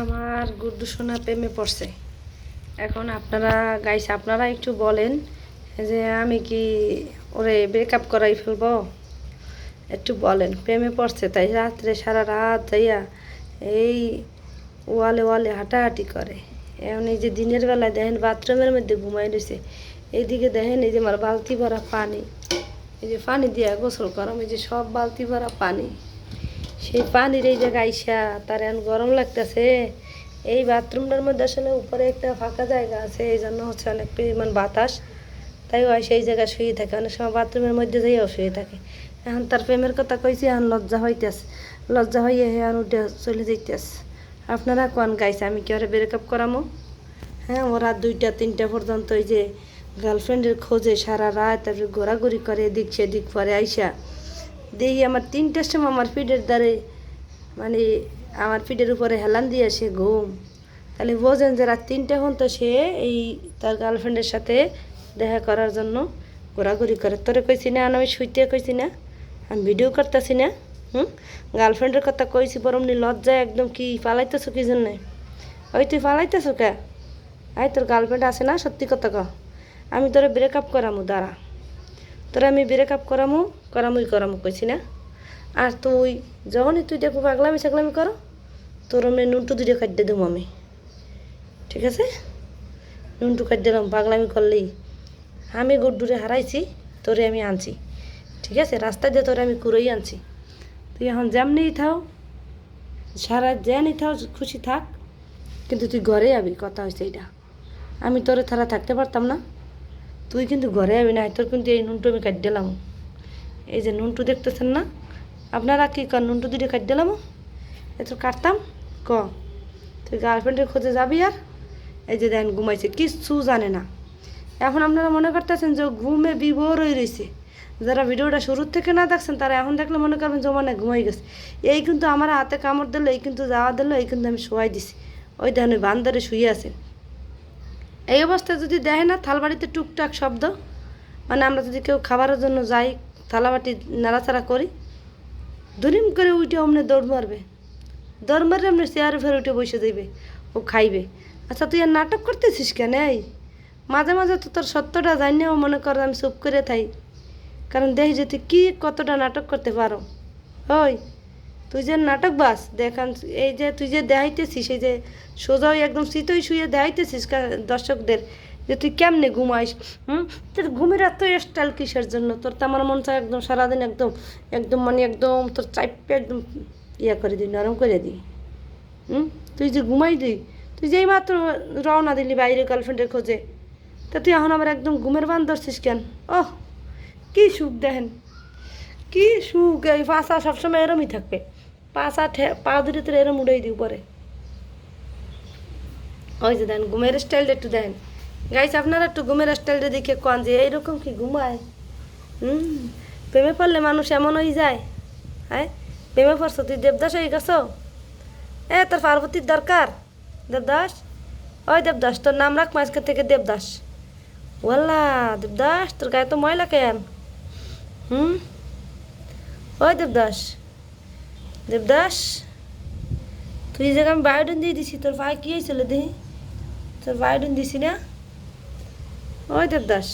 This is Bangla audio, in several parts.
আমার গুড্ডু সোনা প্রেমে পড়ছে। এখন আপনারা গাইস আপনারা একটু বলেন যে আমি কি ওরে ব্রেকআপ করাই ফেলব? একটু বলেন, প্রেমে পড়ছে তাই রাত্রে, সারা রাত যাইয়া এই ওয়ালে ওয়ালে হাঁটাহাঁটি করে। এখন এই যে দিনের বেলায় দেখেন বাথরুমের মধ্যে ঘুমাই রয়েছে, এইদিকে দেখেন এই যে আমার বালতি ভরা পানি, এই যে পানি দিয়া গোসল করাম, এই যে সব বালতি ভরা পানি। সেই পানির এই জায়গায় আইসা তার এখন গরম লাগতেছে। এই বাথরুমটার মধ্যে আসলে উপরে একটা ফাঁকা জায়গা আছে, এই জন্য হচ্ছে অনেক পরিমাণ বাতাস। তাই ওই সেই জায়গায় শুয়ে থাকে, অনেক সময় বাথরুমের মধ্যে যাইও শুয়ে থাকে। এখন তার প্রেমের কথা কইছি, এখন লজ্জা হইতেছে। লজ্জা হইয়ে এখন উঠে চলে যাইতেছে। আপনারা কোন গাইছে আমি কি ওরা ব্রেকআপ করামো? হ্যাঁ ওরা দুইটা, তিনটা পর্যন্ত ওই যে গার্লফ্রেন্ডের খোঁজে সারা রাত তারপরে ঘোরাঘুরি করে, এদিক সেদিক পরে আইসা। দেখি আমার তিনটার সময় আমার পিঠের দ্বারে মানে আমার পিঠের উপরে হেলান দিয়ে সে ঘুম। তাহলে বোঝেন যে রাত তিনটে হন তো সে এই তার গার্লফ্রেন্ডের সাথে দেখা করার জন্য ঘোরাঘুরি করে। তোরে কইছি না আমি শুইতে কইছি না, আমি ভিডিও করতেছি না, হুম? গার্লফ্রেন্ডের কথা কইছি, বরং নি লজ্জায় একদম কি পালাইতেছো কি জন্য? ওই তুই পালাইতেছো কে? আই, তোর গার্লফ্রেন্ড আছে না? সত্যি কথা ক। আমি তোরে ব্রেকআপ করামু, দাঁড়া। তোরা আমি ব্রেকআপ করামু, করামুই করামু কইছি না। আর তুই যখনই তুই দেখব পাগলামি ছাগলামি করো, তোর আমি নুনটু দুটো কাটিয়ে দেবো আমি। ঠিক আছে? নুনটু কাটিয়ে দিলাম পাগলামি করলেই। আমি গুড্ডুরে হারাইছি, তোরে আমি আনছি। ঠিক আছে? রাস্তা দিয়ে তোরে আমি কুড়োই আনছি। তুই এখন যেমনি থাও, সারা যেনি থাও, খুশি থাক। কিন্তু তুই ঘরে যাবি কথা হয়েছে এইটা। আমি তোরে ছাড়া থাকতে পারতাম না। তুই কিন্তু ঘরে যাবি না তোর কিন্তু এই নুনটু আমি কাট দিলাম এই যে নুনটু দেখতেছেন না? আপনারা কি কর নুনটু দুটো কাট দিলাম এত কাটতাম? ক? তুই গার্লফ্রেন্ডের খোঁজে যাবি আর? এই যে দেন ঘুমাইছে, কিচ্ছু জানে না। এখন আপনারা মনে করতেছেন যে ঘুমে বিভোর হয়ে রয়েছে যারা ভিডিওটা শুরুর থেকে না দেখছেন, তারা এখন দেখলে মনে করবেন জমানে ঘুমাই গেছে। এই কিন্তু আমার হাতে কামড় দিল, এই কিন্তু যাওয়া দিল, এই কিন্তু আমি শোয়াই দিছি। ওই দেখেন ওই বান্দারে শুয়ে আছেন। এই অবস্থায় যদি দেখে না, থালবাড়িতে টুকটাক শব্দ মানে আমরা যদি কেউ খাবারের জন্য যাই, থালাবাটি নাড়াচাড়া করি দুরিম করে উঠে অমনে দৌড় মারবে। দৌড় মারলে এমনি চেয়ারে ফের উঠে বসে দেবে, ও খাইবে। আচ্ছা তুই আর নাটক করতেছিস কেন এই? মাঝে মাঝে তো তোর সত্যটা জানি ও মনে কর আমি চুপ করে থাই। কারণ দেখি যে তুই কী কতটা নাটক করতে পারো। ওই তুই যে নাটক বাস, দেখান, এই যে তুই যে দেখাইতেছিস, এই যে সোজা একদম শীতই শুয়ে দেখাইতেছিস দর্শকদের, যে তুই কেমনে ঘুমাইস, হুম? তোর ঘুমের এত স্টাইল কিসের জন্য? তোর তো আমার মন চায় একদম সারাদিন একদম একদম মানে একদম তোর চাইপে একদম ইয়া করে দিই, নরম করে দিই, হুম? তুই যে ঘুমাই দিই, তুই যেই মাত্র রওনা দিলি বাইরে গার্লফ্রেন্ডের খোঁজে, তা তুই এখন আমার একদম ঘুমের বান ধরছিস কেন? ওহ, কী সুখ দেখেন, কী সুখ, এই পাশা সবসময় এরমই থাকবে। পাশা ঠে, পা দুটো তোর এরম উড়াই দিই পরে ওই যে দেন, ঘুমের স্টাইলটা একটু দেন। গাইছে আপনারা একটু ঘুমের স্টাইলটা দেখে কন যে এইরকম কি ঘুমায়? হুম, প্রেমে পড়লে মানুষ এমন হয়ে যায়। হ্যাঁ প্রেমে পড়ছো, তুই দেবদাস হয়ে গেছো? এ, তোর পার্বতীর দরকার। দেবদাস? ওই দেবদাস, তোর নাম রাখ আজকে থেকে দেবদাস। ওয়াল্লা, দেবদাস, তোর গায়ে তো ময়লা কেন? হুম, ওই দেবদাস। দেবদাস তুই যে আমি বায়োডন দিয়ে দিছি, তোর ভাই কি হয়েছিল দেখি তোর বায়োডন দিছি না? ওই দেবদাস।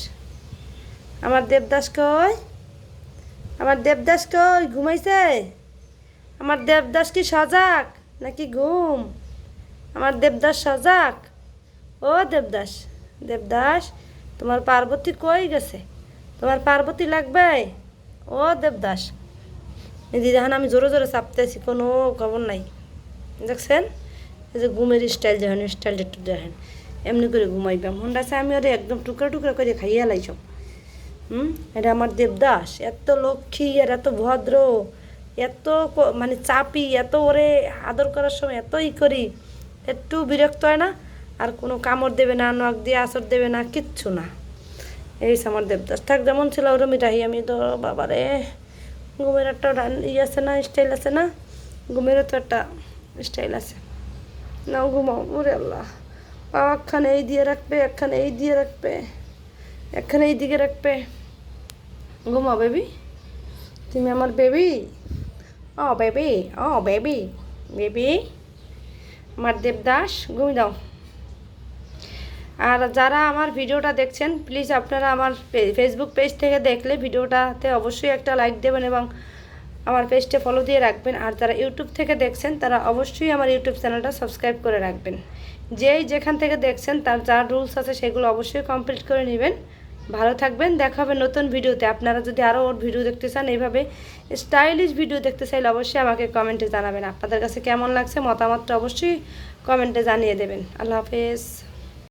আমার দেবদাস কই? আমার দেবদাস কই? ঘুমাইছে? আমার দেবদাস কি সজাগ নাকি ঘুম? আমার দেবদাস সজাগ? ও দেবদাস দেবদাস, তোমার পার্বতী কই গেছে? তোমার পার্বতী লাগবে? ও দেবদাস। যে দেখেন আমি জোরে জোরে চাপতেছি কোনো খবর নাই। দেখছেন? এই যে ঘুমের স্টাইল দেখেন স্টাইলটা একটু দেখেন। এমনি করে ঘুমাইবাম। মনটা আছে, আমি ওরে একদম টুকরা টুকরা করে খাইয়া লাইছম। হুম? এটা আমার দেবদাস। এত লক্ষ্মী আর এত ভদ্র, এত মানে চাপি, এত ওরে আদর করার সময় এত ই করি। একটু বিরক্ত হয় না? আর কোনো কামড় দেবে না, নখ দিয়ে আসর দেবে না, কিচ্ছু না। এই আমার দেবদাস। থাক, যেমন ছিল ওরমই রাহি। আমি তো বাবারে ঘুমের একটা ই আছে না স্টাইল আছে না? ঘুমেরও তো একটা স্টাইল আছে। নাও ঘুমাও, ওরে আল্লাহ। পা একখানে এই দিয়ে রাখবে, একখানে এই দিয়ে রাখবে, একখানে এই দিকে রাখবে। ঘুমাও বেবি তুমি আমার বেবি ও বেবি ও বেবি বেবি আমার দেবদাস, ঘুমিয়ে দাও। আর যারা আমার ভিডিওটা দেখছেন প্লিজ আপনারা আমার ফেসবুক পেজ থেকে দেখলে ভিডিওটাতে অবশ্যই একটা লাইক দেবেন এবং আমার পেজটা ফলো দিয়ে রাখবেন। আর যারা ইউটিউব থেকে দেখছেন, তারা অবশ্যই আমার ইউটিউব চ্যানেলটা সাবস্ক্রাইব করে রাখবেন। যেই যেখান থেকে দেখছেন, তার যা রুলস আছে, সেগুলো অবশ্যই কমপ্লিট করে নেবেন। ভালো থাকবেন, দেখা হবে নতুন ভিডিওতে। আপনারা যদি আরও ওর ভিডিও দেখতে চান এইভাবে স্টাইলিশ ভিডিও দেখতে চাইলে অবশ্যই আমাকে কমেন্টে জানাবেন। আপনাদের কাছে কেমন লাগছে মতামতটা অবশ্যই কমেন্টে জানিয়ে দেবেন। আল্লাহ হাফেজ।